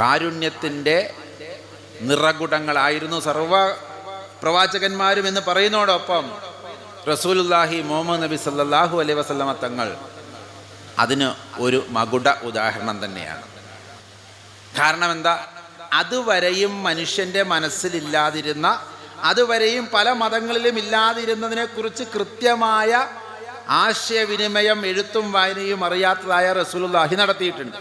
കാരുണ്യത്തിന്റെ നിറകുടങ്ങളായിരുന്നു സർവ പ്രവാചകന്മാരും എന്ന് പറയുന്നതോടൊപ്പം റസൂലുല്ലാഹി മുഹമ്മദ് നബി സല്ലാഹു അലൈഹി വസ്ലമ തങ്ങൾ അതിന് ഒരു മകുട ഉദാഹരണം തന്നെയാണ്. കാരണം എന്താ? അതുവരെയും മനുഷ്യന്റെ മനസ്സിലില്ലാതിരുന്ന അതുവരെയും പല മതങ്ങളിലും ഇല്ലാതിരുന്നതിനെക്കുറിച്ച് കൃത്യമായ ആശയവിനിമയം എഴുത്തും വായനയും അറിയാത്തതായ റസൂലുള്ളാഹി നടത്തിയിട്ടുണ്ട്.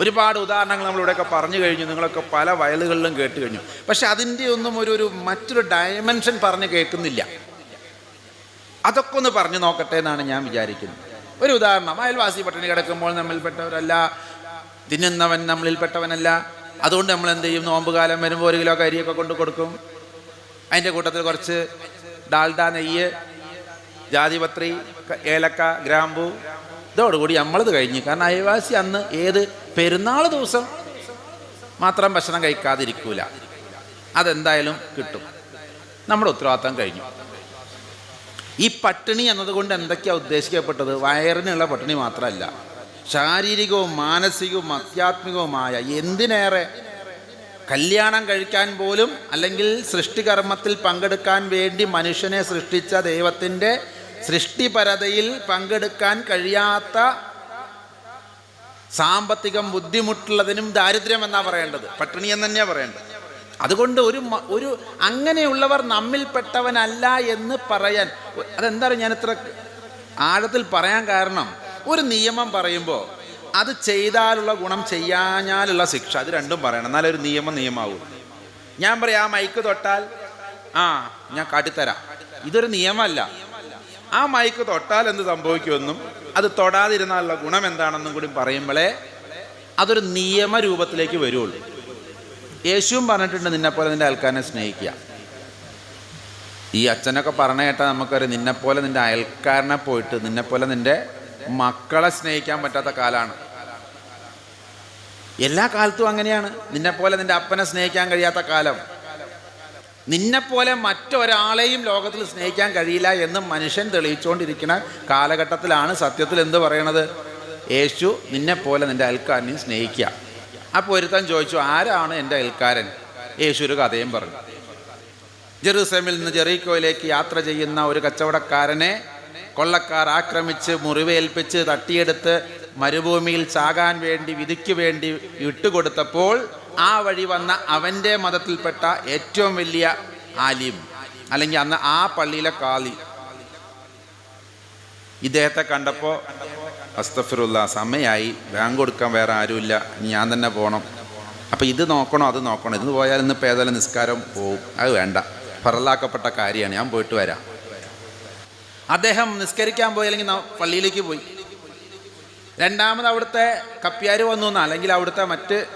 ഒരുപാട് ഉദാഹരണങ്ങൾ നമ്മളിവിടെയൊക്കെ പറഞ്ഞു കഴിഞ്ഞു. നിങ്ങളൊക്കെ പല വയലുകളിലും കേട്ട് കഴിഞ്ഞു. പക്ഷെ അതിന്റെ ഒന്നും ഒരു ഒരു മറ്റൊരു ഡയമെൻഷൻ പറഞ്ഞ് കേൾക്കുന്നില്ല. അതൊക്കെ ഒന്ന് പറഞ്ഞു നോക്കട്ടെ എന്നാണ് ഞാൻ വിചാരിക്കുന്നത്. ഒരു ഉദാഹരണം അയൽവാസി പട്ടിണി കിടക്കുമ്പോൾ നമ്മിൽപ്പെട്ടവരല്ല തിന്നുന്നവൻ നമ്മളിൽപ്പെട്ടവനല്ല. അതുകൊണ്ട് നമ്മൾ എന്ത് ചെയ്യും? നോമ്പുകാലം വരുമ്പോൾ ഒരു കിലോ കരിയൊക്കെ കൊണ്ട് കൊടുക്കും. അതിന്റെ കൂട്ടത്തിൽ കുറച്ച് ഡാൽഡ നെയ്യ് ജാതിപത്രി ഏലക്ക ഗ്രാമ്പു ഇതോടുകൂടി നമ്മളത് കഴിഞ്ഞു. കാരണം അയൽവാസി അന്ന് ഏത് പെരുന്നാൾ ദിവസം മാത്രം ഭക്ഷണം കഴിക്കാതിരിക്കൂല. അതെന്തായാലും കിട്ടും. നമ്മുടെ ഉത്തരവാദിത്തം കഴിഞ്ഞു. ഈ പട്ടിണി എന്നതുകൊണ്ട് എന്തൊക്കെയാണ് ഉദ്ദേശിക്കപ്പെട്ടത്? വയറിനുള്ള പട്ടിണി മാത്രമല്ല ശാരീരികവും മാനസികവും ആധ്യാത്മികവുമായ എന്തിനേറെ കല്യാണം കഴിക്കാൻ പോലും അല്ലെങ്കിൽ സൃഷ്ടികർമ്മത്തിൽ പങ്കെടുക്കാൻ വേണ്ടി മനുഷ്യനെ സൃഷ്ടിച്ച ദൈവത്തിന്റെ സൃഷ്ടിപരതയിൽ പങ്കെടുക്കാൻ കഴിയാത്ത സാമ്പത്തികം ബുദ്ധിമുട്ടുള്ളതിനും ദാരിദ്ര്യം എന്നാ പറയേണ്ടത്. പട്ടിണി എന്ന് തന്നെയാണ് പറയേണ്ടത്. അതുകൊണ്ട് ഒരു ഒരു അങ്ങനെയുള്ളവർ നമ്മിൽപ്പെട്ടവനല്ല എന്ന് പറയാൻ അതെന്താണ് ഞാൻ ഇത്ര ആഴത്തിൽ പറയാൻ കാരണം? ഒരു നിയമം പറയുമ്പോൾ അത് ചെയ്താലുള്ള ഗുണം ചെയ്യാഞ്ഞാലുള്ള ശിക്ഷ അത് രണ്ടും പറയണം. എന്നാലേ ഒരു നിയമം നിയമാവും. ഞാൻ പറയാം ആ മൈക്ക് തൊട്ടാൽ ആ ഞാൻ കാട്ടിത്തരാം. ഇതൊരു നിയമമല്ല ആ മൈക്ക് തൊട്ടാൽ എന്ത് സംഭവിക്കുമെന്നും അത് തൊടാതിരുന്നാലുള്ള ഗുണം എന്താണെന്നും കൂടി പറയുമ്പോഴേ അതൊരു നിയമരൂപത്തിലേക്ക് വരുള്ളൂ. യേശുവും പറഞ്ഞിട്ടുണ്ട് നിന്നെപ്പോലെ നിന്റെ അയൽക്കാരനെ സ്നേഹിക്കുക. ഈ അച്ഛനൊക്കെ പറഞ്ഞ കേട്ടാൽ നമുക്കൊരു നിന്നെപ്പോലെ നിന്റെ അയൽക്കാരനെ പോയിട്ട് നിന്നെപ്പോലെ നിന്റെ മക്കളെ സ്നേഹിക്കാൻ പറ്റാത്ത കാലമാണ് എല്ലാ കാലത്തും അങ്ങനെയാണ്. നിന്നെപ്പോലെ നിന്റെ അപ്പനെ സ്നേഹിക്കാൻ കഴിയാത്ത കാലം. നിന്നെപ്പോലെ മറ്റൊരാളെയും ലോകത്തിൽ സ്നേഹിക്കാൻ കഴിയില്ല എന്ന് മനുഷ്യൻ തെളിയിച്ചുകൊണ്ടിരിക്കുന്ന കാലഘട്ടത്തിലാണ് സത്യത്തിൽ എന്ത് പറയണത്? യേശു നിന്നെപ്പോലെ നിന്റെ അയൽക്കാരനെയും സ്നേഹിക്കുക. അപ്പോൾ ഒരുത്തൻ ചോദിച്ചു ആരാണ് എന്റെ അയൽക്കാരൻ? യേശു ഒരു കഥയും പറഞ്ഞു. ജെറൂസലമിൽ നിന്ന് ജെറീക്കോയിലേക്ക് യാത്ര ചെയ്യുന്ന ഒരു കച്ചവടക്കാരനെ കൊള്ളക്കാർ ആക്രമിച്ച് മുറിവേൽപ്പിച്ച് തട്ടിയെടുത്ത് മരുഭൂമിയിൽ ചാകാൻ വേണ്ടി വിധിക്ക് വേണ്ടി വിട്ടുകൊടുത്തപ്പോൾ ആ വഴി വന്ന അവന്റെ മതത്തിൽപ്പെട്ട ഏറ്റവും വലിയ ആലിം അല്ലെങ്കിൽ അന്ന് ആ പള്ളിയിലെ കാളി. ഇദ്ദേഹത്തെ കണ്ടപ്പോൾ അസ്തഫിറുല്ല സമയമായി ബാങ്ക് കൊടുക്കാൻ വേറെ ആരുമില്ല. ഞാൻ തന്നെ പോകണം അപ്പം ഇത് നോക്കണോ അത് നോക്കണോ? ഇത് പോയാൽ ഇന്ന് ഏതായാലും നിസ്കാരം പോവും. അത് വേണ്ട. ഫറലാക്കപ്പെട്ട കാര്യമാണ്. ഞാൻ പോയിട്ട് വരാം. അദ്ദേഹം നിസ്കരിക്കാൻ പോയി അല്ലെങ്കിൽ പള്ളിയിലേക്ക് പോയി. രണ്ടാമത് അവിടുത്തെ കപ്പ്യാർ വന്നു അല്ലെങ്കിൽ അവിടുത്തെ മറ്റ്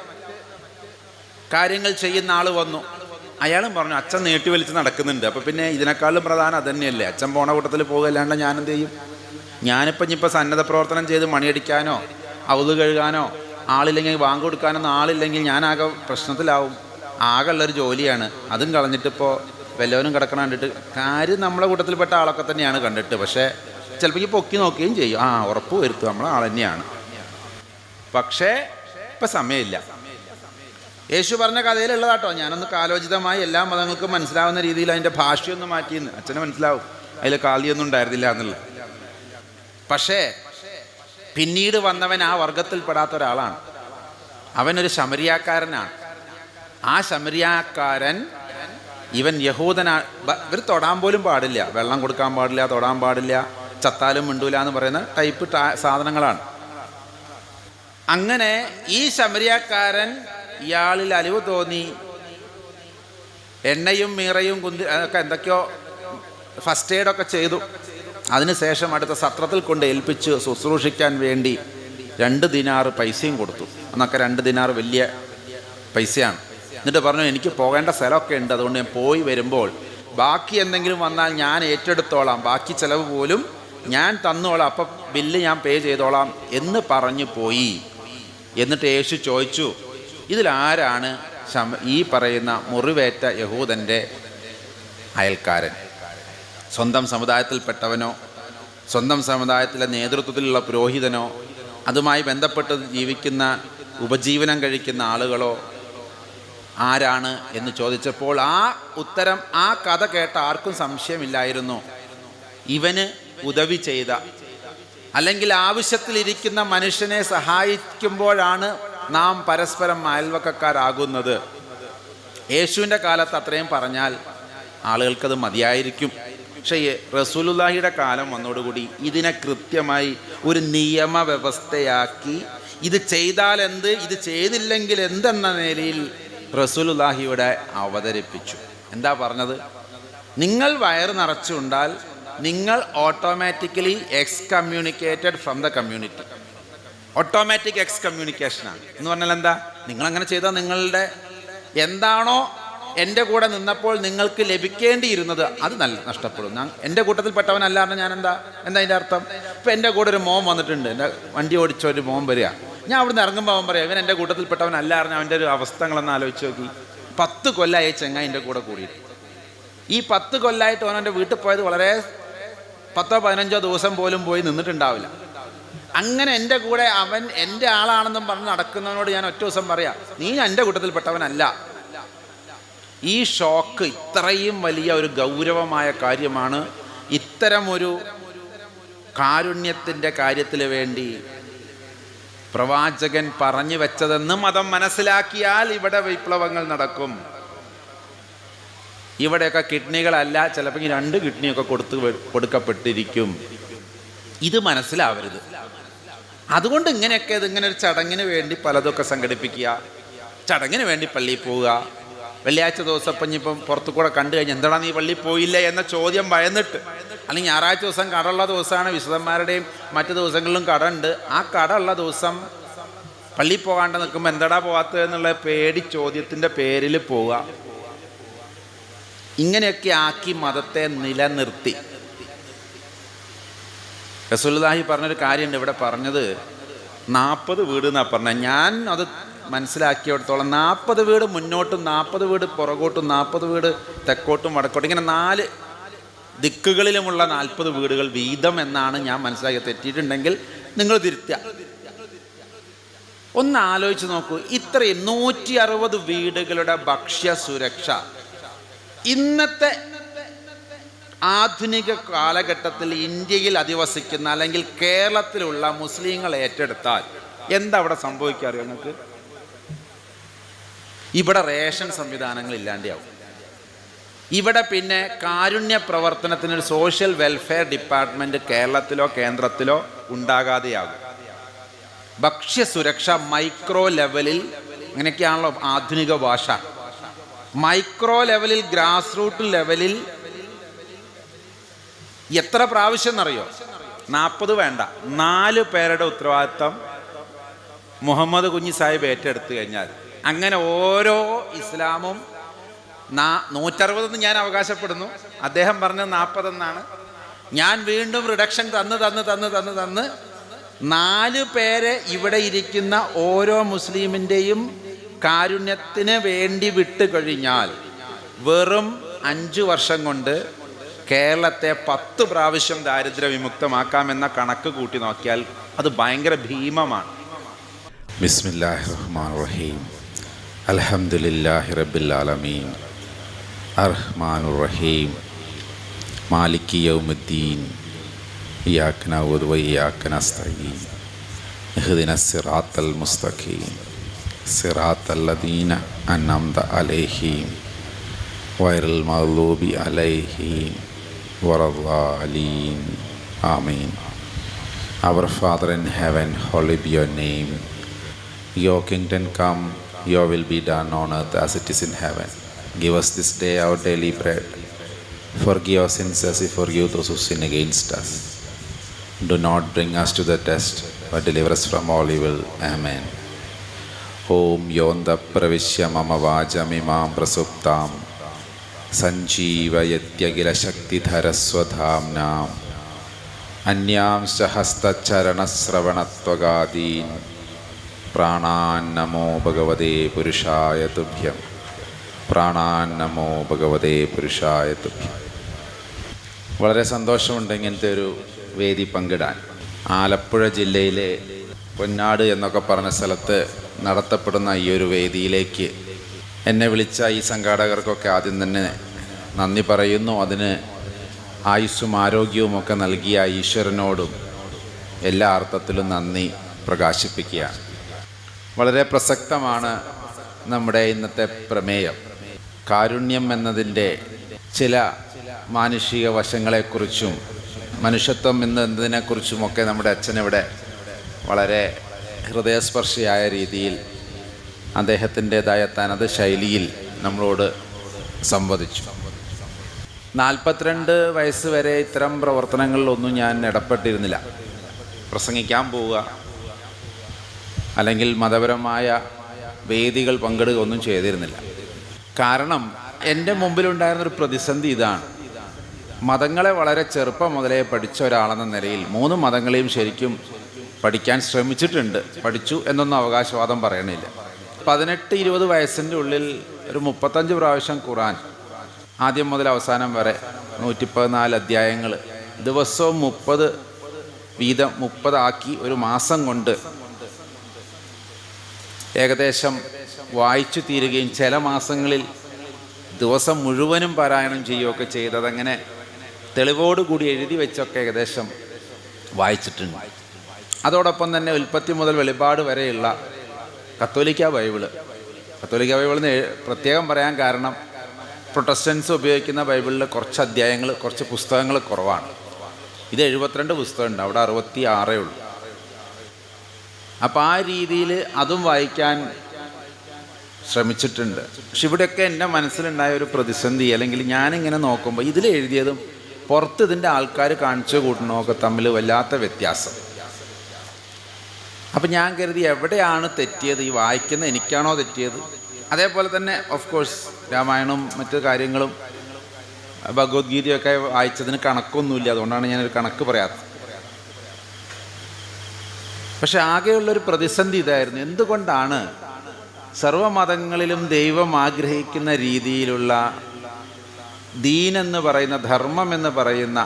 കാര്യങ്ങൾ ചെയ്യുന്ന ആൾ വന്നു. അയാളും പറഞ്ഞു അച്ഛൻ നീട്ടി വലിച്ച് നടക്കുന്നുണ്ട്. അപ്പം പിന്നെ ഇതിനേക്കാളും പ്രധാനം അതന്നെയല്ലേ? അച്ഛൻ പോണ കൂട്ടത്തിൽ പോകുകയല്ലാണ്ട് ഞാൻ എന്ത് ചെയ്യും? ഞാനിപ്പം ഇനിയിപ്പോൾ സന്നദ്ധ പ്രവർത്തനം ചെയ്ത് മണിയടിക്കാനോ അവത് കഴുകാനോ ആളില്ലെങ്കിൽ വാങ്ങ് കൊടുക്കാനൊന്നും ആളില്ലെങ്കിൽ ഞാനാകെ പ്രശ്നത്തിലാവും. ആകെ ഉള്ളൊരു ജോലിയാണ്. അതും കളഞ്ഞിട്ടിപ്പോൾ വല്ലവനും കിടക്കണം കണ്ടിട്ട് കാര്യം നമ്മളെ കൂട്ടത്തിൽപ്പെട്ട ആളൊക്കെ തന്നെയാണ് കണ്ടിട്ട്. പക്ഷേ ചിലപ്പോൾ പൊക്കി നോക്കുകയും ചെയ്യും. ആ ഉറപ്പ് വരുത്തും. നമ്മളെ ആൾ തന്നെയാണ്. പക്ഷേ ഇപ്പം സമയമില്ല. യേശു പറഞ്ഞ കഥയിലുള്ളതാട്ടോ. ഞാനൊന്ന് കാലോചിതമായി എല്ലാ മതങ്ങൾക്കും മനസ്സിലാവുന്ന രീതിയിൽ അതിന്റെ ഭാഷയൊന്ന് മാറ്റിയെന്ന്. അച്ഛനെ മനസ്സിലാവും. അതിൽ കാലിയൊന്നും ഉണ്ടായിരുന്നില്ല എന്നുള്ളത്. പക്ഷേ പിന്നീട് വന്നവൻ ആ വർഗത്തിൽപ്പെടാത്ത ഒരാളാണ്. അവനൊരു ശമരിയാക്കാരനാണ്. ആ ശമരിയാക്കാരൻ ഇവൻ യഹൂദനാ ഇവർ തൊടാൻ പോലും പാടില്ല. വെള്ളം കൊടുക്കാൻ പാടില്ല തൊടാൻ പാടില്ല ചത്താലും മിണ്ടൂല എന്ന് പറയുന്ന ടൈപ്പ് സാധനങ്ങളാണ്. അങ്ങനെ ഈ ശമരിയാക്കാരൻ ഇയാളിൽ അലിവ് തോന്നി. എണ്ണയും മീറയും കുന്തി അതൊക്കെ എന്തൊക്കെയോ ഫസ്റ്റ് എയ്ഡൊക്കെ ചെയ്തു. അതിനുശേഷം അടുത്ത സത്രത്തിൽ കൊണ്ട് ഏൽപ്പിച്ച് ശുശ്രൂഷിക്കാൻ വേണ്ടി രണ്ട് ദിനാറ് പൈസയും കൊടുത്തു. അന്നൊക്കെ രണ്ട് ദിനാറ് വലിയ പൈസയാണ്. എന്നിട്ട് പറഞ്ഞു എനിക്ക് പോകേണ്ട സ്ഥലമൊക്കെ ഉണ്ട്. അതുകൊണ്ട് ഞാൻ പോയി വരുമ്പോൾ ബാക്കി എന്തെങ്കിലും വന്നാൽ ഞാൻ ഏറ്റെടുത്തോളാം. ബാക്കി ചിലവ് പോലും ഞാൻ തന്നോളാം. അപ്പം ബില്ല് ഞാൻ പേ ചെയ്തോളാം എന്ന് പറഞ്ഞു പോയി. എന്നിട്ട് യേശു ചോദിച്ചു ഇതിലാരാണ് ഈ പറയുന്ന മുറിവേറ്റ യഹൂദന്റെ അയൽക്കാരൻ? സ്വന്തം സമുദായത്തിൽപ്പെട്ടവനോ സ്വന്തം സമുദായത്തിലെ നേതൃത്വത്തിലുള്ള പുരോഹിതനോ അതുമായി ബന്ധപ്പെട്ട് ജീവിക്കുന്ന ഉപജീവനം കഴിക്കുന്ന ആളുകളോ ആരാണ് എന്ന് ചോദിച്ചപ്പോൾ ആ ഉത്തരം ആ കഥ കേട്ട ആർക്കും സംശയമില്ലായിരുന്നു. ഇവന് ഉദവി ചെയ്ത അല്ലെങ്കിൽ ആവശ്യത്തിലിരിക്കുന്ന മനുഷ്യനെ സഹായിക്കുമ്പോഴാണ് നാം പരസ്പരം അയൽവക്കക്കാരാകുന്നത്. യേശുവിന്റെ കാലത്ത് അത്രയും പറഞ്ഞാൽ ആളുകൾക്കത് മതിയായിരിക്കും. പക്ഷേ റസൂലുല്ലാഹിയുടെ കാലം വന്നതോടുകൂടി ഇതിനെ കൃത്യമായി ഒരു നിയമവ്യവസ്ഥയാക്കി ഇത് ചെയ്താൽ എന്ത് ഇത് ചെയ്തില്ലെങ്കിൽ എന്തെന്ന നിലയിൽ റസൂലുല്ലാഹിയുടെ അവതരിപ്പിച്ചു. എന്താ പറഞ്ഞത്? നിങ്ങൾ വയർ നിറച്ചുണ്ടാൽ നിങ്ങൾ automatically excommunicated from the community automatic X കമ്മ്യൂണിക്കേഷനാണ് എന്ന് പറഞ്ഞാൽ എന്താ? നിങ്ങൾ അങ്ങനെ ചെയ്താൽ നിങ്ങളുടെ എന്താണോ എന്റെ കൂടെ നിന്നപ്പോൾ നിങ്ങൾക്ക് ലഭിക്കേണ്ടിയിരുന്നത് അത് നല്ല നഷ്ടപ്പെടും. ഞാൻ എന്റെ കൂട്ടത്തിൽപ്പെട്ടവനല്ലാണ്ട് ഞാൻ എന്താ എന്താ അതിന്റെ അർത്ഥം? ഇപ്പം എന്റെ കൂടെ ഒരു മോൻ വന്നിട്ടുണ്ട്. എന്റെ വണ്ടി ഓടിച്ച ഒരു മോൻ വരിക. ഞാൻ അവിടുന്ന് ഇറങ്ങുമ്പോൾ അവൻ പറയാം ഇവൻ എന്റെ കൂട്ടത്തിൽപ്പെട്ടവനല്ലായിരുന്നു അവന്റെ ഒരു അവസ്ഥകളൊന്ന് ആലോചിച്ച് നോക്കി. പത്ത് കൊല്ലമായി ചെങ്ങായി എന്റെ കൂടെ കൂടിയിട്ട്. ഈ പത്ത് കൊല്ലമായിട്ട് അവൻ എന്റെ വീട്ടിൽ പോയത് വളരെ പത്തോ പതിനഞ്ചോ ദിവസം പോലും പോയി നിന്നിട്ടുണ്ടാവില്ല. അങ്ങനെ എന്റെ കൂടെ അവൻ എന്റെ ആളാണെന്നും പറഞ്ഞ് നടക്കുന്നവനോട് ഞാൻ ഒറ്റ ദിവസം പറയാം നീ എന്റെ കൂട്ടത്തിൽപ്പെട്ടവനല്ല. ഈ ഷോക്ക് ഇത്രയും വലിയ ഒരു ഗൗരവമായ കാര്യമാണ് ഇത്തരമൊരു കാരുണ്യത്തിന്റെ കാര്യത്തിൽ വേണ്ടി പ്രവാചകൻ പറഞ്ഞു വെച്ചതെന്ന് മതം മനസ്സിലാക്കിയാൽ ഇവിടെ വിപ്ലവങ്ങൾ നടക്കും. ഇവിടെയൊക്കെ കിഡ്നികളല്ല ചിലപ്പോൾ രണ്ട് കിഡ്നിയൊക്കെ കൊടുത്ത് കൊടുക്കപ്പെട്ടിരിക്കും. ഇത് മനസ്സിലാവരുത്. അതുകൊണ്ട് ഇങ്ങനെയൊക്കെ ഇതിങ്ങനെ ഒരു ചടങ്ങിന് വേണ്ടി പലതൊക്കെ സംഘടിപ്പിക്കുക. ചടങ്ങിന് വേണ്ടി പള്ളിയിൽ പോവുക. വെള്ളിയാഴ്ച ദിവസം ഇപ്പം പുറത്തു കൂടെ കണ്ടു കഴിഞ്ഞാൽ എന്താണ് നീ പള്ളിയിൽ പോയില്ല എന്ന ചോദ്യം ഭയന്നിട്ട് അല്ലെങ്കിൽ ഞായറാഴ്ച ദിവസം കടമുള്ള ദിവസമാണ് വിശുദ്ധന്മാരുടെയും മറ്റു ദിവസങ്ങളിലും കട ഉണ്ട് ആ കട ഉള്ള ദിവസം പള്ളിയിൽ പോകാണ്ട് നിൽക്കുമ്പോൾ എന്താടാ പോകാത്തത് എന്നുള്ള പേടി ചോദ്യത്തിന്റെ പേരിൽ പോവുക. ഇങ്ങനെയൊക്കെ ആക്കി മതത്തെ നിലനിർത്തി. റസൂലുള്ളാഹി പറഞ്ഞൊരു കാര്യമുണ്ട്. ഇവിടെ പറഞ്ഞത് നാൽപ്പത് വീട് എന്നാണ് പറഞ്ഞത് ഞാൻ അത് മനസ്സിലാക്കിയിടത്തോളം നാൽപ്പത് വീട് മുന്നോട്ടും നാൽപ്പത് വീട് പുറകോട്ടും നാൽപ്പത് വീട് തെക്കോട്ടും വടക്കോട്ടും ഇങ്ങനെ നാല് ദിക്കുകളിലുമുള്ള നാൽപ്പത് വീടുകൾ വീതം എന്നാണ് ഞാൻ മനസ്സിലാക്കി. തെറ്റിയിട്ടുണ്ടെങ്കിൽ നിങ്ങൾ തിരുത്തുക. ഒന്ന് ആലോചിച്ച് നോക്കൂ. ഇത്രയും നൂറ്റി അറുപത് വീടുകളുടെ ഭക്ഷ്യ സുരക്ഷ ഇന്നത്തെ ആധുനിക കാലഘട്ടത്തിൽ ഇന്ത്യയിൽ അധിവസിക്കുന്ന അല്ലെങ്കിൽ കേരളത്തിലുള്ള മുസ്ലിങ്ങൾ ഏറ്റെടുത്താൽ എന്താ അവിടെ സംഭവിക്കുക നിങ്ങൾക്ക്? ഇവിടെ റേഷൻ സംവിധാനങ്ങൾ ഇല്ലാണ്ടാവും. ഇവിടെ പിന്നെ കാരുണ്യ പ്രവർത്തനത്തിന് ഒരു സോഷ്യൽ വെൽഫെയർ ഡിപ്പാർട്ട്മെന്റ് കേരളത്തിലോ കേന്ദ്രത്തിലോ ഉണ്ടാകാതെയാകും. ഭക്ഷ്യസുരക്ഷ മൈക്രോ ലെവലിൽ അങ്ങനെയൊക്കെയാണല്ലോ ആധുനിക ഭാഷ. മൈക്രോ ലെവലിൽ ഗ്രാസ് റൂട്ട് ലെവലിൽ എത്ര പ്രാവശ്യം എന്നറിയോ നാൽപ്പത് വേണ്ട. നാല് പേരുടെ ഉത്തരവാദിത്തം മുഹമ്മദ് കുഞ്ഞി സാഹിബ് ഏറ്റെടുത്തു കഴിഞ്ഞാൽ. അങ്ങനെ ഓരോ ഇസ്ലാമും നൂറ്ററുപതെന്ന് ഞാൻ അവകാശപ്പെടുന്നു. അദ്ദേഹം പറഞ്ഞത് നാൽപ്പതെന്നാണ് ഞാൻ വീണ്ടും റിഡക്ഷൻ തന്ന് തന്ന് തന്ന് തന്ന് തന്ന് നാല് പേരെ ഇവിടെ ഇരിക്കുന്ന ഓരോ മുസ്ലിമിന്റെയും കാരുണ്യത്തിന് വേണ്ടി വിട്ട് കഴിഞ്ഞാൽ വെറും അഞ്ചു വർഷം കൊണ്ട് കേരളത്തെ പത്ത് പ്രാവശ്യം ദാരിദ്ര്യ വിമുക്തമാക്കാമെന്ന കണക്ക് കൂട്ടി നോക്കിയാൽ അത് ഭയങ്കര ഭീമമാണ്. ബിസ്മില്ലാഹി റഹീം റഹീം മുസ്തഖീം. വൈറൽ മഗ്ലൂബി അലൈഹിം. വറദ്ദാലീൻ ആമീൻ Our Father in heaven, holy be your name. Your kingdom come, your will be done on earth as it is in heaven. Give us this day our daily bread. Forgive our sins as we forgive those who sin against us. Do not bring us to the test, but deliver us from all evil. Amen. ഓം യോന്തപ്രവിശ്യ മമ വാചമിമാം പ്രസുപ്താം സഞ്ജീവയത്യഖിലശക്തിധരസ്വധാംനാം അന്യാംശ ഹസ്തചരണശ്രവണത്വഗാദീൻ പ്രാണാന്നമോ ഭഗവതേ പുരുഷായ തുഭ്യം. പ്രാണാൻ നമോ ഭഗവതേ പുരുഷായ തുഭ്യം. വളരെ സന്തോഷമുണ്ട് ഇങ്ങനത്തെ ഒരു വേദി പങ്കിടാൻ. ആലപ്പുഴ ജില്ലയിലെ പൊന്നാട് എന്നൊക്കെ പറഞ്ഞ സ്ഥലത്ത് നടത്തപ്പെടുന്ന ഈ ഒരു വേദിയിലേക്ക് എന്നെ വിളിച്ച ഈ സംഘാടകർക്കൊക്കെ ആദ്യം തന്നെ നന്ദി പറയുന്നു. അതിന് ആയുസ്സും ആരോഗ്യവും ഒക്കെ നൽകിയ ഈശ്വരനോടും എല്ലാ അർത്ഥത്തിലും നന്ദി പ്രകാശിപ്പിക്കുകയാണ് വളരെ പ്രസക്തമാണ് നമ്മുടെ ഇന്നത്തെ പ്രമേയം. കാരുണ്യം എന്നതിന്റെ ചില മാനുഷിക വശങ്ങളെക്കുറിച്ചും മനുഷ്യത്വം എന്നതിനെക്കുറിച്ചുമൊക്കെ നമ്മുടെ അച്ഛനിവിടെ വളരെ ഹൃദയസ്പർശിയായ രീതിയിൽ അദ്ദേഹത്തിന്റെതായ തനത് ശൈലിയിൽ നമ്മളോട് സംവദിച്ചു. നാൽപ്പത്തിരണ്ട് വയസ്സ് വരെ ഇത്തരം പ്രവർത്തനങ്ങളിലൊന്നും ഞാൻ ഇടപെട്ടിരുന്നില്ല. പ്രസംഗിക്കാൻ പോവുക അല്ലെങ്കിൽ മതപരമായ വേദികൾ പങ്കെടുക്കുക ഒന്നും ചെയ്തിരുന്നില്ല. കാരണം എന്റെ മുമ്പിലുണ്ടായിരുന്നൊരു പ്രതിസന്ധി ഇതാണ്. മതങ്ങളെ വളരെ ചെറുപ്പം മുതലേ പഠിച്ച ഒരാളെന്ന നിലയിൽ മൂന്ന് മതങ്ങളെയും ശരിക്കും പഠിക്കാൻ ശ്രമിച്ചിട്ടുണ്ട്. പഠിച്ചു എന്നൊന്നും അവകാശവാദം പറയണില്ല. പതിനെട്ട് ഇരുപത് വയസ്സിന്റെ ഉള്ളിൽ ഒരു മുപ്പത്തഞ്ച് പ്രാവശ്യം ഖുറാൻ ആദ്യം മുതൽ അവസാനം വരെ നൂറ്റി പതിനാല് അധ്യായങ്ങൾ. ദിവസവും മുപ്പത് വീതം മുപ്പതാക്കി ഒരു മാസം കൊണ്ട് ഏകദേശം വായിച്ചു തീരുകയും ചില മാസങ്ങളിൽ ദിവസം മുഴുവനും പാരായണം ചെയ്യുകയൊക്കെ ചെയ്തതങ്ങനെ തെളിവോടുകൂടി എഴുതി വെച്ചൊക്കെ ഏകദേശം വായിച്ചിട്ടുണ്ട്. അതോടൊപ്പം തന്നെ ഉൽപ്പത്തി മുതൽ വെളിപാട് വരെയുള്ള കത്തോലിക്ക ബൈബിൾ. കത്തോലിക്ക ബൈബിളിന് പ്രത്യേകം പറയാൻ കാരണം പ്രൊട്ടസ്റ്റൻസ് ഉപയോഗിക്കുന്ന ബൈബിളിൽ കുറച്ച് അധ്യായങ്ങൾ കുറച്ച് പുസ്തകങ്ങൾ കുറവാണ്. ഇത് എഴുപത്തിരണ്ട് പുസ്തകമുണ്ട് അവിടെ അറുപത്തി ആറേ ഉള്ളൂ. അപ്പം ആ രീതിയിൽ അതും വായിക്കാൻ ശ്രമിച്ചിട്ടുണ്ട്. പക്ഷെ ഇവിടെയൊക്കെ എന്റെ മനസ്സിലുണ്ടായ ഒരു പ്രതിസന്ധി അല്ലെങ്കിൽ ഞാനിങ്ങനെ നോക്കുമ്പോൾ ഇതിൽ എഴുതിയതും പുറത്ത് ഇതിന്റെ ആൾക്കാർ കാണിച്ചു കൂട്ടണമൊക്കെ തമ്മിൽ വല്ലാത്ത വ്യത്യാസം. അപ്പം ഞാൻ കരുതി എവിടെയാണ് തെറ്റിയത്? ഈ വായിക്കുന്ന എനിക്കാണോ തെറ്റിയത്? അതേപോലെ തന്നെ ഓഫ് കോഴ്സ് രാമായണവും മറ്റു കാര്യങ്ങളും ഭഗവത്ഗീതയൊക്കെ വായിച്ചതിന് കണക്കൊന്നുമില്ല. അതുകൊണ്ടാണ് ഞാനൊരു കണക്ക് പറയാത്തത്. പക്ഷെ ആകെയുള്ളൊരു പ്രതിസന്ധി ഇതായിരുന്നു. എന്തുകൊണ്ടാണ് സർവമതങ്ങളിലും ദൈവം ആഗ്രഹിക്കുന്ന രീതിയിലുള്ള ദീൻ എന്ന് പറയുന്ന ധർമ്മം എന്ന് പറയുന്ന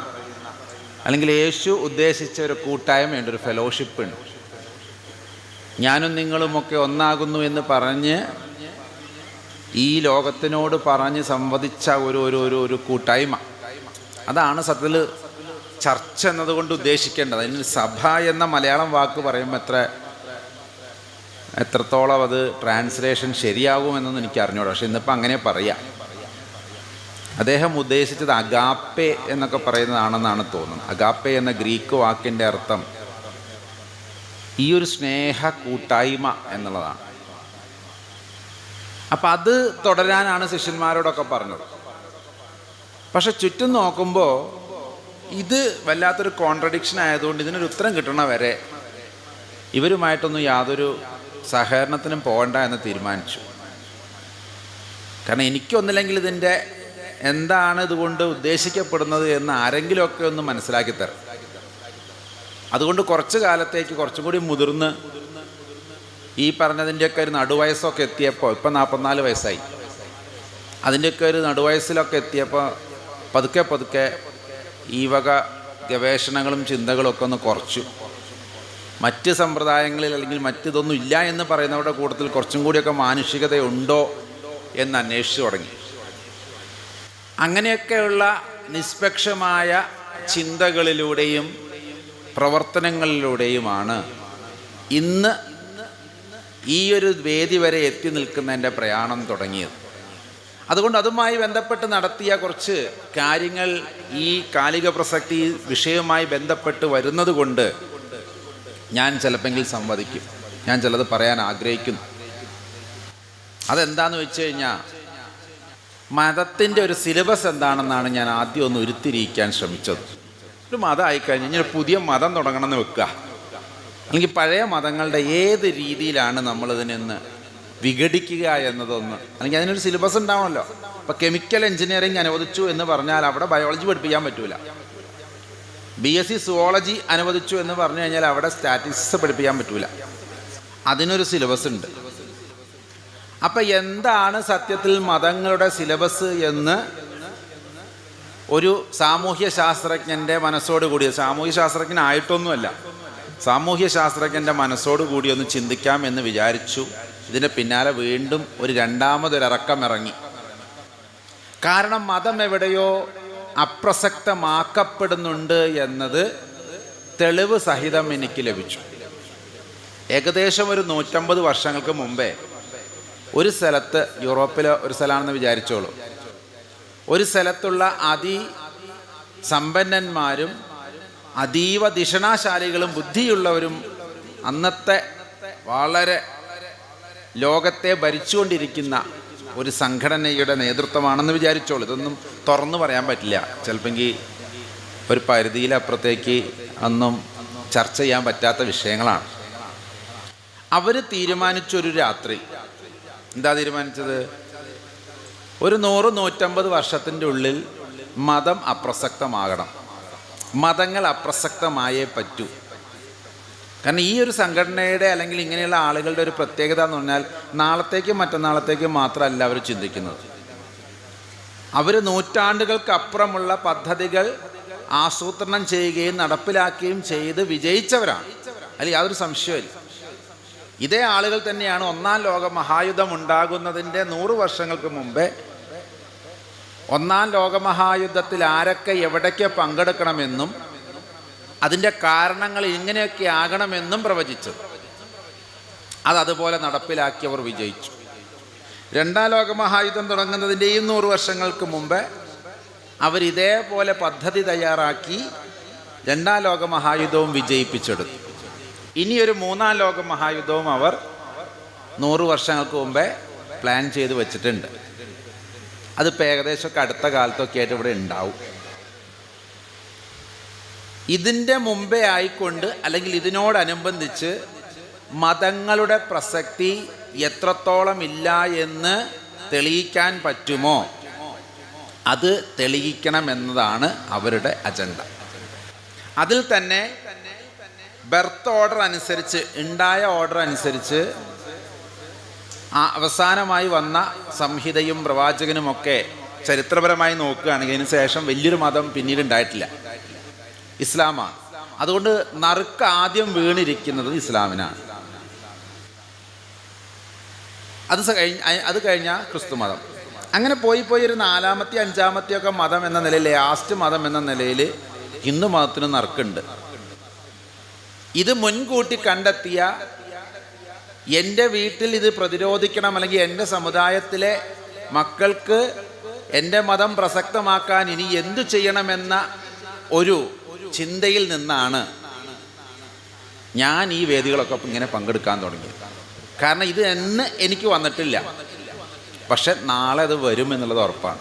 അല്ലെങ്കിൽ യേശു ഉദ്ദേശിച്ച ഒരു കൂട്ടായ്മയുണ്ട് ഒരു ഫെലോഷിപ്പ് ഉണ്ട്. ഞാനും നിങ്ങളുമൊക്കെ ഒന്നാകുന്നു എന്ന് പറഞ്ഞ് ഈ ലോകത്തിനോട് പറഞ്ഞ് സംവദിച്ച ഒരു ഒരു ഒരു ഒരു കൂട്ടായ്മ. അതാണ് സത്യത്തിൽ ചർച്ച എന്നതുകൊണ്ട് ഉദ്ദേശിക്കേണ്ടത്. അതിന് സഭ എന്ന മലയാളം വാക്ക് പറയുമ്പോൾ എത്ര എത്രത്തോളം അത് ട്രാൻസ്ലേഷൻ ശരിയാകുമെന്നൊന്നും എനിക്ക് അറിഞ്ഞൂടാ. പക്ഷെ ഇന്നിപ്പോൾ അങ്ങനെ പറയാം. അദ്ദേഹം ഉദ്ദേശിച്ചത് അഗാപ്പെ എന്നൊക്കെ പറയുന്നതാണെന്നാണ് തോന്നുന്നത്. അഗാപ്പെ എന്ന ഗ്രീക്ക് വാക്കിന്റെ അർത്ഥം ഈ ഒരു സ്നേഹ കൂട്ടായ്മ എന്നുള്ളതാണ്. അപ്പം അത് തുടരാനാണ് ശിഷ്യന്മാരോടൊക്കെ പറഞ്ഞത്. പക്ഷെ ചുറ്റും നോക്കുമ്പോൾ ഇത് വല്ലാത്തൊരു കോൺട്രഡിക്ഷൻ ആയതുകൊണ്ട് ഇതിനൊരു ഉത്തരം കിട്ടണ വരെ ഇവരുമായിട്ടൊന്നും യാതൊരു സഹകരണത്തിനും പോകണ്ട എന്ന് തീരുമാനിച്ചു. കാരണം എനിക്കൊന്നില്ലെങ്കിൽ ഇതിന്റെ എന്താണ് ഇതുകൊണ്ട് ഉദ്ദേശിക്കപ്പെടുന്നത് എന്ന് ആരെങ്കിലുമൊക്കെ ഒന്ന് മനസ്സിലാക്കി തരാം അതുകൊണ്ട് കുറച്ച് കാലത്തേക്ക് കുറച്ചും കൂടി മുതിർന്ന് ഈ പറഞ്ഞതിന്റെയൊക്കെ ഒരു നടുവയസ്സൊക്കെ എത്തിയപ്പോൾ ഇപ്പം നാൽപ്പത്തിനാല് വയസ്സായി. അതിന്റെയൊക്കെ ഒരു നടുവയസ്സിലൊക്കെ എത്തിയപ്പോൾ പതുക്കെ പതുക്കെ ഈ വക ഗവേഷണങ്ങളും ചിന്തകളും ഒക്കെ ഒന്ന് കുറച്ചു. മറ്റ് സമ്പ്രദായങ്ങളിൽ അല്ലെങ്കിൽ മറ്റിതൊന്നും ഇല്ല എന്ന് പറയുന്നവരുടെ കൂട്ടത്തിൽ കുറച്ചും കൂടിയൊക്കെ മാനുഷികതയുണ്ടോ എന്ന് അന്വേഷിച്ചു തുടങ്ങി. അങ്ങനെയൊക്കെയുള്ള നിഷ്പക്ഷമായ ചിന്തകളിലൂടെയും പ്രവർത്തനങ്ങളിലൂടെയുമാണ് ഇന്ന് ഈ ഒരു വേദി വരെ എത്തി നിൽക്കുന്ന നിൽക്കുന്നതിന്റെ പ്രയാണം തുടങ്ങിയത്. അതുകൊണ്ട് അതുമായി ബന്ധപ്പെട്ട് നടത്തിയ കുറച്ച് കാര്യങ്ങൾ ഈ കാലിക പ്രസക്തി വിഷയവുമായി ബന്ധപ്പെട്ട് വരുന്നത് കൊണ്ട് ഞാൻ ചിലപ്പെങ്കിൽ സംവദിക്കും. ഞാൻ ചിലത് പറയാൻ ആഗ്രഹിക്കുന്നു. അതെന്താന്ന് വെച്ച് കഴിഞ്ഞാൽ മതത്തിന്റെ ഒരു സിലബസ് എന്താണെന്നാണ് ഞാൻ ആദ്യം ഒന്ന് ഉരുത്തിരിയിക്കാൻ ശ്രമിച്ചത്. ഒരു മതം ആയിക്കഴിഞ്ഞ് ഇനി പുതിയ മതം തുടങ്ങണമെന്ന് വെക്കുക. അല്ലെങ്കിൽ പഴയ മതങ്ങളുടെ ഏത് രീതിയിലാണ് നമ്മളിതിനൊന്ന് വിഘടിക്കുക എന്നതൊന്ന് അല്ലെങ്കിൽ അതിനൊരു സിലബസ് ഉണ്ടാവണമല്ലോ. ഇപ്പോൾ കെമിക്കൽ എഞ്ചിനീയറിംഗ് അനുവദിച്ചു എന്ന് പറഞ്ഞാൽ അവിടെ ബയോളജി പഠിപ്പിക്കാൻ പറ്റൂല. ബി എസ് സി സുവോളജി അനുവദിച്ചു എന്ന് പറഞ്ഞു കഴിഞ്ഞാൽ അവിടെ സ്റ്റാറ്റിസ്റ്റിക്സ് പഠിപ്പിക്കാൻ പറ്റൂല. അതിനൊരു സിലബസ് ഉണ്ട്. അപ്പം എന്താണ് സത്യത്തിൽ മതങ്ങളുടെ സിലബസ് എന്ന് ഒരു സാമൂഹ്യ ശാസ്ത്രജ്ഞന്റെ മനസ്സോട് കൂടിയ സാമൂഹ്യ ശാസ്ത്രജ്ഞനായിട്ടൊന്നുമല്ല. സാമൂഹ്യ ശാസ്ത്രജ്ഞന്റെ മനസ്സോട് കൂടി ഒന്ന് ചിന്തിക്കാം എന്ന് വിചാരിച്ചു. ഇതിന് പിന്നാലെ വീണ്ടും ഒരു രണ്ടാമതൊരിറക്കം ഇറങ്ങി കാരണം മതം എവിടെയോ അപ്രസക്തമാക്കപ്പെടുന്നുണ്ട് എന്നത് തെളിവ് സഹിതം എനിക്ക് ലഭിച്ചു. ഏകദേശം ഒരു നൂറ്റമ്പത് വർഷങ്ങൾക്ക് മുമ്പേ ഒരു സ്ഥലത്ത് യൂറോപ്പിലെ ഒരു സ്ഥലമാണെന്ന് വിചാരിച്ചോളൂ. ഒരു സ്ഥലത്തുള്ള അതി സമ്പന്നന്മാരും അതീവ ദിഷണാശാലികളും ബുദ്ധിയുള്ളവരും അന്നത്തെ വളരെ ലോകത്തെ ഭരിച്ചുകൊണ്ടിരിക്കുന്ന ഒരു സംഘടനയുടെ നേതൃത്വമാണെന്ന് വിചാരിച്ചോളൂ. ഇതൊന്നും തുറന്നു പറയാൻ പറ്റില്ല. ചിലപ്പെങ്കിൽ ഒരു പരിധിയിലപ്പുറത്തേക്ക് അന്നും ചർച്ച ചെയ്യാൻ പറ്റാത്ത വിഷയങ്ങളാണ്. അവർ തീരുമാനിച്ചൊരു രാത്രി. എന്താ തീരുമാനിച്ചത്? ഒരു നൂറ് നൂറ്റമ്പത് വർഷത്തിന്റെ ഉള്ളിൽ മതം അപ്രസക്തമാകണം. മതങ്ങൾ അപ്രസക്തമായേ പറ്റൂ. കാരണം ഈ ഒരു സംഘടനയുടെ അല്ലെങ്കിൽ ഇങ്ങനെയുള്ള ആളുകളുടെ ഒരു പ്രത്യേകത എന്ന് പറഞ്ഞാൽ നാളത്തേക്കും മറ്റന്നാളത്തേക്കും മാത്രമല്ല അവർ ചിന്തിക്കുന്നത്. അവർ നൂറ്റാണ്ടുകൾക്കപ്പുറമുള്ള പദ്ധതികൾ ആസൂത്രണം ചെയ്യുകയും നടപ്പിലാക്കുകയും ചെയ്ത് വിജയിച്ചവരാണ്. അതിൽ യാതൊരു സംശയമില്ല ഇതേ ആളുകൾ തന്നെയാണ് ഒന്നാം ലോക മഹായുദ്ധം ഉണ്ടാകുന്നതിന്റെ നൂറ് വർഷങ്ങൾക്ക് മുമ്പേ ഒന്നാം ലോകമഹായുദ്ധത്തിൽ ആരൊക്കെ എവിടേക്ക് പങ്കെടുക്കണമെന്നും അതിന്റെ കാരണങ്ങൾ ഇങ്ങനെയൊക്കെ ആകണമെന്നും പ്രവചിച്ചു. അത് അതുപോലെ നടപ്പിലാക്കിയവർ വിജയിച്ചു. രണ്ടാം ലോകമഹായുദ്ധം തുടങ്ങുന്നതിന്റെയും നൂറ് വർഷങ്ങൾക്ക് മുമ്പ് അവരിതേപോലെ പദ്ധതി തയ്യാറാക്കി രണ്ടാം ലോകമഹായുദ്ധവും വിജയിപ്പിച്ചെടുത്തു. ഇനിയൊരു മൂന്നാം ലോകമഹായുദ്ധവും അവർ നൂറ് വർഷങ്ങൾക്ക് മുമ്പേ പ്ലാൻ ചെയ്ത് വെച്ചിട്ടുണ്ട്. അതിപ്പോൾ ഏകദേശമൊക്കെ അടുത്ത കാലത്തൊക്കെ ആയിട്ട് ഇവിടെ ഉണ്ടാവും. ഇതിന്റെ മുമ്പേ ആയിക്കൊണ്ട് അല്ലെങ്കിൽ ഇതിനോടനുബന്ധിച്ച് മതങ്ങളുടെ പ്രസക്തി എത്രത്തോളം ഇല്ല എന്ന് തെളിയിക്കാൻ പറ്റുമോ? അത് തെളിയിക്കണമെന്നതാണ് അവരുടെ അജണ്ട. അതിൽ തന്നെ ബർത്ത് ഓർഡർ അനുസരിച്ച് ഉണ്ടായ ഓർഡർ അനുസരിച്ച് ആ അവസാനമായി വന്ന സംഹിതയും പ്രവാചകനുമൊക്കെ ചരിത്രപരമായി നോക്കുകയാണെങ്കിൽ അതിന് ശേഷം വലിയൊരു മതം പിന്നീട് ഉണ്ടായിട്ടില്ല. ഇസ്ലാമാണ്. അതുകൊണ്ട് നറുക്ക് ആദ്യം വീണിരിക്കുന്നത് ഇസ്ലാമിനാണ്. അത് കഴിഞ്ഞ കഴിഞ്ഞ് അത് കഴിഞ്ഞാൽ ക്രിസ്തു മതം. അങ്ങനെ പോയി പോയി ഒരു നാലാമത്തെ അഞ്ചാമത്തെ ഒക്കെ മതം എന്ന നിലയിൽ ലാസ്റ്റ് മതം എന്ന നിലയിൽ ഹിന്ദു മതത്തിന് നറുക്കുണ്ട്. ഇത് മുൻകൂട്ടി കണ്ടെത്തിയ എന്റെ വീട്ടിൽ ഇത് പ്രതിരോധിക്കണം അല്ലെങ്കിൽ എന്റെ സമുദായത്തിലെ മക്കൾക്ക് എന്റെ മതം പ്രസക്തമാക്കാൻ ഇനി എന്തു ചെയ്യണമെന്ന ഒരു ചിന്തയിൽ നിന്നാണ് ഞാൻ ഈ വേദികളൊക്കെ ഇങ്ങനെ പങ്കെടുക്കാൻ തുടങ്ങിയത്. കാരണം ഇത് എന്ന് എനിക്ക് വന്നിട്ടില്ല. പക്ഷെ നാളെ അത് വരും എന്നുള്ളത് ഉറപ്പാണ്.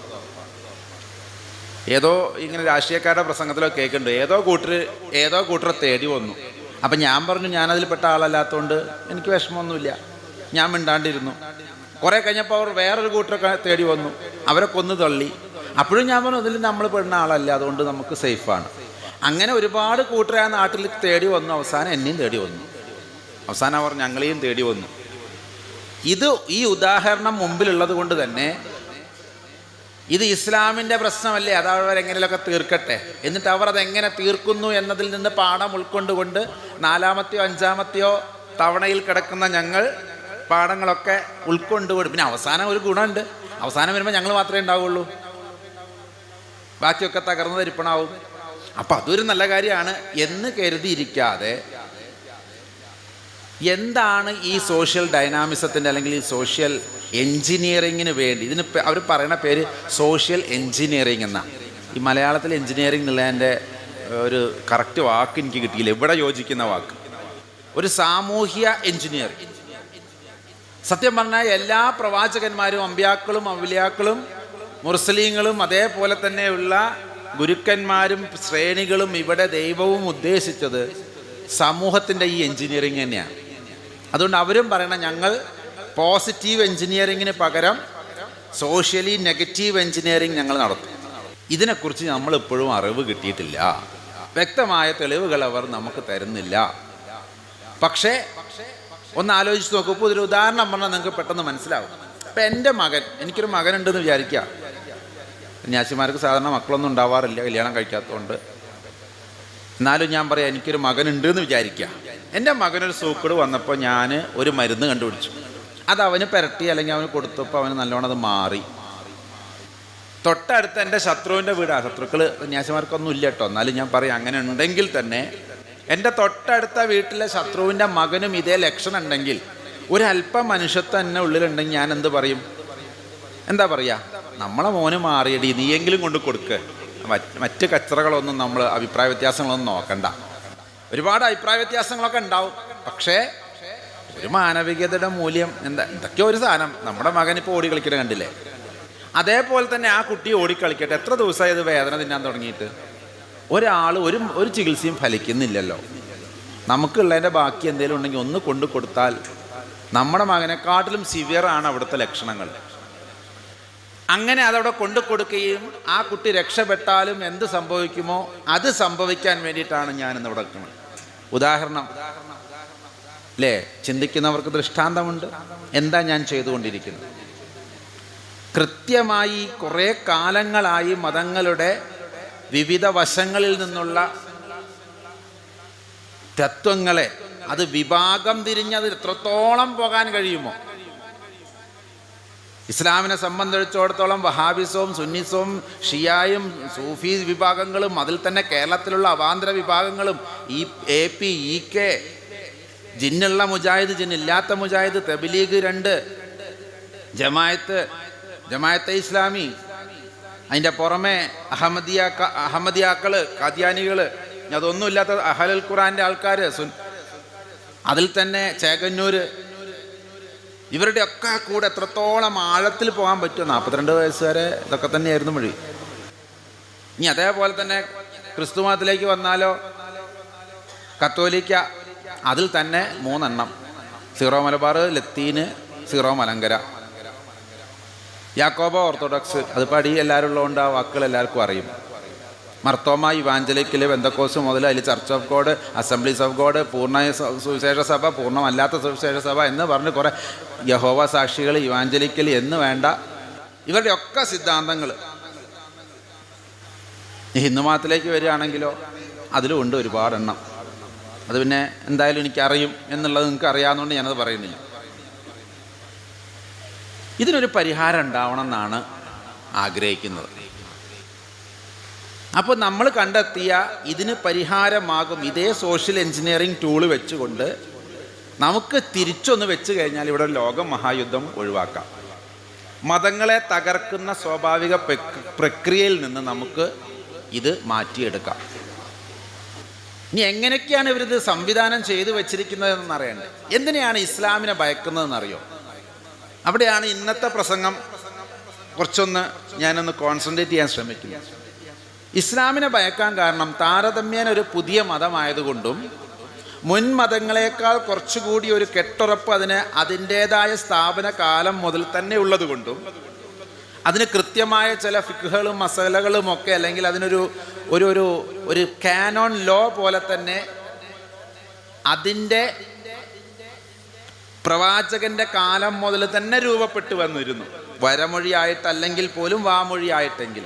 ഏതോ ഇങ്ങനെ രാഷ്ട്രീയക്കാരുടെ പ്രസംഗത്തിലൊക്കെ കേൾക്കുന്നുണ്ട്. ഏതോ കൂട്ടർ ഏതോ കൂട്ടർ തേടി വന്നു. അപ്പം ഞാൻ പറഞ്ഞു ഞാനതിൽപ്പെട്ട ആളല്ലാത്തതുകൊണ്ട് എനിക്ക് വിഷമമൊന്നുമില്ല. ഞാൻ മിണ്ടാണ്ടിരുന്നു. കുറേ കഴിഞ്ഞപ്പോൾ അവർ വേറൊരു കൂട്ടരൊക്കെ തേടി വന്നു. അവരെ കൊന്നു തള്ളി. അപ്പോഴും ഞാൻ പറഞ്ഞു അതിൽ നമ്മൾ പെടുന്ന ആളല്ല അതുകൊണ്ട് നമുക്ക് സേഫാണ് അങ്ങനെ ഒരുപാട് കൂട്ടരെ ആ നാട്ടിൽ തേടി വന്നു. അവസാനം എന്നെയും തേടി വന്നു. അവസാനം അവർ ഞങ്ങളെയും തേടി വന്നു. ഇത് ഈ ഉദാഹരണം മുമ്പിലുള്ളത് കൊണ്ട് തന്നെ ഇത് ഇസ്ലാമിന്റെ പ്രശ്നമല്ലേ? അത് അവരെങ്ങനെയൊക്കെ തീർക്കട്ടെ? എന്നിട്ട് അവർ അതെങ്ങനെ തീർക്കുന്നു എന്നതിൽ നിന്ന് പാഠം ഉൾക്കൊണ്ടുകൊണ്ട് നാലാമത്തെയോ അഞ്ചാമത്തെയോ തവണയിൽ കിടക്കുന്ന ഞങ്ങൾ പാഠങ്ങളൊക്കെ ഉൾക്കൊണ്ടുകൊണ്ട് പിന്നെ അവസാനം ഒരു ഗുണമുണ്ട്. അവസാനം വരുമ്പോൾ ഞങ്ങൾ മാത്രമേ ഉണ്ടാവുള്ളൂ. ബാക്കിയൊക്കെ തകർന്നു തരിപ്പണാവും. അപ്പം അതൊരു നല്ല കാര്യമാണ്. എന്ന് കരുതിയിരിക്കാതെ എന്താണ് ഈ സോഷ്യൽ ഡൈനാമിസത്തിന്റെ അല്ലെങ്കിൽ ഈ സോഷ്യൽ എൻജിനീയറിങ്ങിന് വേണ്ടി. ഇതിന് അവർ പറയുന്ന പേര് സോഷ്യൽ എൻജിനീയറിങ് എന്നാണ് ഈ മലയാളത്തിൽ എൻജിനീയറിംഗ് എന്നുള്ളതിന്റെ ഒരു കറക്റ്റ് വാക്ക് എനിക്ക് കിട്ടിയില്ല. ഇവിടെ യോജിക്കുന്ന വാക്ക്. ഒരു സാമൂഹ്യ എൻജിനീയറിംഗ് സത്യം പറഞ്ഞാൽ എല്ലാ പ്രവാചകന്മാരും അമ്പ്യാക്കളും അവലിയാക്കളും മുസ്ലിങ്ങളും അതേപോലെ തന്നെയുള്ള ഗുരുക്കന്മാരും ശ്രേണികളും ഇവിടെ ദൈവവും ഉദ്ദേശിച്ചത് സമൂഹത്തിന്റെ ഈ എൻജിനീയറിങ് തന്നെയാണ് അതുകൊണ്ട് അവരും പറയണം ഞങ്ങൾ പോസിറ്റീവ് എൻജിനീയറിങ്ങിന് പകരം സോഷ്യലി നെഗറ്റീവ് എൻജിനീയറിങ് ഞങ്ങൾ നടത്തും. ഇതിനെക്കുറിച്ച് നമ്മൾ ഇപ്പോഴും അറിവ് കിട്ടിയിട്ടില്ല. വ്യക്തമായ തെളിവുകൾ അവർ നമുക്ക് തരുന്നില്ല. പക്ഷേ ഒന്ന് ആലോചിച്ച് നോക്കൂ. ഇപ്പോൾ ഒരു ഉദാഹരണം പറഞ്ഞാൽ നിങ്ങൾക്ക് പെട്ടെന്ന് മനസ്സിലാവും. ഇപ്പം എന്റെ മകൻ എനിക്കൊരു മകനുണ്ടെന്ന് വിചാരിക്കുക. കന്യാസിമാർക്ക് സാധാരണ മക്കളൊന്നും ഉണ്ടാവാറില്ല കല്യാണം കഴിക്കാത്തതുകൊണ്ട്. എന്നാലും ഞാൻ പറയാം എനിക്കൊരു മകനുണ്ട് എന്ന് വിചാരിക്കുക. എന്റെ മകനൊരു സൂക്കട് വന്നപ്പോൾ ഞാൻ ഒരു മരുന്ന് കണ്ടുപിടിച്ചു. അത് അവന് പുരട്ടി അല്ലെങ്കിൽ അവന് കൊടുത്തപ്പോൾ അവന് നല്ലോണം അത് മാറി. തൊട്ടടുത്ത് എന്റെ ശത്രുവിന്റെ വീടാണ്. ശത്രുക്കൾ സന്യാസിമാർക്കൊന്നും ഇല്ല കേട്ടോ. എന്നാലും ഞാൻ പറയും അങ്ങനെ ഉണ്ടെങ്കിൽ തന്നെ എന്റെ തൊട്ടടുത്ത വീട്ടിലെ ശത്രുവിന്റെ മകനും ഇതേ ലക്ഷണം ഉണ്ടെങ്കിൽ ഒരല്പം മനുഷ്യത്വം എന്നെ ഉള്ളിലുണ്ടെങ്കിൽ ഞാൻ എന്ത് പറയും? എന്താ പറയുക നമ്മളെ മോന് മാറിയടി നീയെങ്കിലും കൊണ്ട് കൊടുക്ക്. മറ്റ് കച്ചറകളൊന്നും നമ്മൾ അഭിപ്രായ വ്യത്യാസങ്ങളൊന്നും നോക്കണ്ട. ഒരുപാട് അഭിപ്രായ വ്യത്യാസങ്ങളൊക്കെ ഉണ്ടാവും. പക്ഷേ ഒരു മാനവികതയുടെ മൂല്യം എന്താ? എന്തൊക്കെയോ ഒരു സാധനം. നമ്മുടെ മകൻ ഇപ്പോൾ ഓടി കളിക്കണ കണ്ടില്ലേ? അതേപോലെ തന്നെ ആ കുട്ടി ഓടിക്കളിക്കട്ടെ. എത്ര ദിവസമായി ഇത് വേദന തിന്നാൻ തുടങ്ങിയിട്ട്? ഒരാൾ ഒരു ഒരു ചികിത്സയും ഫലിക്കുന്നില്ലല്ലോ. നമുക്കുള്ളതിന്റെ ബാക്കി എന്തെങ്കിലും ഉണ്ടെങ്കിൽ ഒന്ന് കൊണ്ടു കൊടുത്താൽ നമ്മുടെ മകനെക്കാട്ടിലും സിവിയറാണ് അവിടുത്തെ ലക്ഷണങ്ങൾ. അങ്ങനെ അതവിടെ കൊണ്ടു കൊടുക്കുകയും ആ കുട്ടി രക്ഷപ്പെട്ടാലും എന്ത് സംഭവിക്കുമോ? അത് സംഭവിക്കാൻ വേണ്ടിയിട്ടാണ് ഞാൻ ഇന്ന് നിൽക്കുന്നത്. ഉദാഹരണം അല്ലേ ചിന്തിക്കുന്നവർക്ക് ദൃഷ്ടാന്തമുണ്ട്. എന്താ ഞാൻ ചെയ്തുകൊണ്ടിരിക്കുന്നത്? കൃത്യമായി കുറേ കാലങ്ങളായി മതങ്ങളുടെ വിവിധ വശങ്ങളിൽ നിന്നുള്ള തത്വങ്ങളെ അത് വിഭാഗം തിരിഞ്ഞത് എത്രത്തോളം പോകാൻ കഴിയുമോ? ഇസ്ലാമിനെ സംബന്ധിച്ചിടത്തോളം വഹാബിസവും സുന്നിസവും ഷിയായും സൂഫി വിഭാഗങ്ങളും അതിൽ തന്നെ കേരളത്തിലുള്ള അവാന്തര വിഭാഗങ്ങളും ഈ എ പി ഇ കെ ജിന്നുള്ള മുജാഹിദ് ജിന്നില്ലാത്ത മുജാഹിദ് തബിലീഗ് രണ്ട് ജമായത്ത് ജമായത്തെ ഇസ്ലാമി അതിന്റെ പുറമെ അഹമ്മദിയ അഹമ്മദിയാക്കൾ കാദ്യാനികൾ അതൊന്നുമില്ലാത്ത അഹലുൽ ഖുറാന്റെ ആൾക്കാർ സുൻ അതിൽ തന്നെ ചേകന്നൂര് ഇവരുടെ ഒക്കെ കൂടെ എത്രത്തോളം ആഴത്തിൽ പോകാൻ പറ്റുമോ? നാൽപ്പത്തിരണ്ട് വയസ്സുവരെ ഇതൊക്കെ തന്നെയായിരുന്നു മൊഴി ഇനി അതേപോലെ തന്നെ ക്രിസ്തു മതത്തിലേക്ക് വന്നാലോ? കത്തോലിക്ക അതിൽ തന്നെ മൂന്നെണ്ണം. സീറോ മലബാർ ലത്തീന് സീറോ മലങ്കര. യാക്കോബ ഓർത്തഡോക്സ്. അത് പടി എല്ലാവരും ഉള്ളതുകൊണ്ട് ആ വാക്കുകൾ എല്ലാവർക്കും അറിയും. മർത്തോമ ഇവാഞ്ചലിക്കൽ ബന്ധക്കോസ് മുതൽ അതിൽ church of God Assemblies of God പൂർണ സുവിശേഷ സഭ പൂർണമല്ലാത്ത സുവിശേഷ സഭ എന്ന് പറഞ്ഞ് കുറേ യഹോവ സാക്ഷികൾ ഇവാഞ്ചലിക്കൽ എന്ന് വേണ്ട ഇവരുടെ ഒക്കെ സിദ്ധാന്തങ്ങൾ. ഹിന്ദുമതത്തിലേക്ക് വരികയാണെങ്കിലോ അതിലും ഉണ്ട് ഒരുപാടെണ്ണം. അത് പിന്നെ എന്തായാലും എനിക്കറിയും എന്നുള്ളത് നിങ്ങൾക്ക് അറിയാവുന്നതുകൊണ്ട് ഞാനത് പറയുന്നില്ല. ഇതിനൊരു പരിഹാരം ഉണ്ടാവണം എന്നാണ് ആഗ്രഹിക്കുന്നത്. അപ്പോൾ നമ്മൾ കണ്ടെത്തിയ ഇതിന് പരിഹാരമാകും ഇതേ സോഷ്യൽ എഞ്ചിനീയറിംഗ് ടൂൾ വെച്ചുകൊണ്ട് നമുക്ക് തിരിച്ചൊന്ന് വെച്ച് കഴിഞ്ഞാൽ ഇവിടെ ലോക മഹായുദ്ധം ഒഴിവാക്കാം. മതങ്ങളെ തകർക്കുന്ന സ്വാഭാവിക പ്രക്രിയയിൽ നിന്ന് നമുക്ക് ഇത് മാറ്റിയെടുക്കാം. ഇനി എങ്ങനെയൊക്കെയാണ് ഇവരിത് സംവിധാനം ചെയ്തു വെച്ചിരിക്കുന്നതെന്ന് അറിയണ്ടേ? എന്തിനെയാണ് ഇസ്ലാമിനെ ഭയക്കുന്നതെന്നറിയോ? അവിടെയാണ് ഇന്നത്തെ പ്രസംഗം. കുറച്ചൊന്ന് ഞാനൊന്ന് കോൺസെൻട്രേറ്റ് ചെയ്യാൻ ശ്രമിക്കുന്നു. ഇസ്ലാമിനെ ഭയക്കാൻ കാരണം താരതമ്യേന ഒരു പുതിയ മതമായതുകൊണ്ടും മുൻ മതങ്ങളെക്കാൾ കുറച്ചുകൂടി ഒരു കെട്ടുറപ്പ് അതിന് അതിന്റേതായ സ്ഥാപന കാലം മുതൽ തന്നെ ഉള്ളതുകൊണ്ടും അതിന് കൃത്യമായ ചില ഫിക്കുകളും മസലകളും ഒക്കെ അല്ലെങ്കിൽ അതിനൊരു ഒരു ഒരു ഒരു കാനോൺ ലോ പോലെ തന്നെ അതിന്റെ പ്രവാചകന്റെ കാലം മുതൽ തന്നെ രൂപപ്പെട്ടു വന്നിരുന്നു. വരമൊഴിയായിട്ടല്ലെങ്കിൽ പോലും വാമൊഴിയായിട്ടെങ്കിൽ.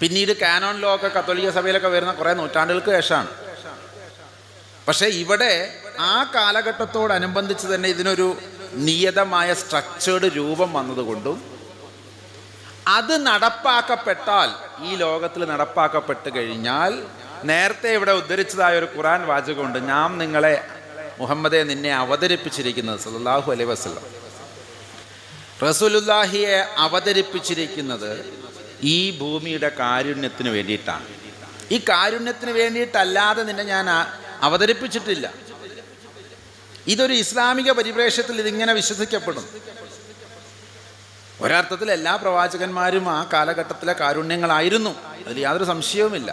പിന്നീട് കാനോൺ ലോ ഒക്കെ കത്തോലിക്ക സഭയിലൊക്കെ വരുന്ന കുറേ നൂറ്റാണ്ടുകൾക്ക് ശേഷമാണ്. പക്ഷേ ഇവിടെ ആ കാലഘട്ടത്തോടനുബന്ധിച്ച് തന്നെ ഇതിനൊരു നിയതമായ സ്ട്രക്ചേർഡ് രൂപം വന്നതുകൊണ്ടും അത് നടപ്പാക്കപ്പെട്ടാൽ ഈ ലോകത്തിൽ നടപ്പാക്കപ്പെട്ട് കഴിഞ്ഞാൽ നേരത്തെ ഇവിടെ ഉദ്ധരിച്ചതായ ഒരു ഖുറാൻ വാചകമുണ്ട് ഞാൻ നിങ്ങളെ മുഹമ്മദെ നിന്നെ അവതരിപ്പിച്ചിരിക്കുന്നത് സല്ലല്ലാഹു അലൈ വസ്ലം റസൂലുല്ലാഹിയെ അവതരിപ്പിച്ചിരിക്കുന്നത് ഈ ഭൂമിയുടെ കാരുണ്യത്തിന് വേണ്ടിയിട്ടാണ്. ഈ കാരുണ്യത്തിന് വേണ്ടിയിട്ടല്ലാതെ നിന്നെ ഞാൻ അവതരിപ്പിച്ചിട്ടില്ല. ഇതൊരു ഇസ്ലാമിക പരിപ്രേക്ഷ്യത്തിൽ ഇതിങ്ങനെ വിശ്വസിക്കപ്പെടും. ഒരർത്ഥത്തിൽ എല്ലാ പ്രവാചകന്മാരും ആ കാലഘട്ടത്തിലെ കാരുണ്യങ്ങളായിരുന്നു. അതിൽ യാതൊരു സംശയവുമില്ല.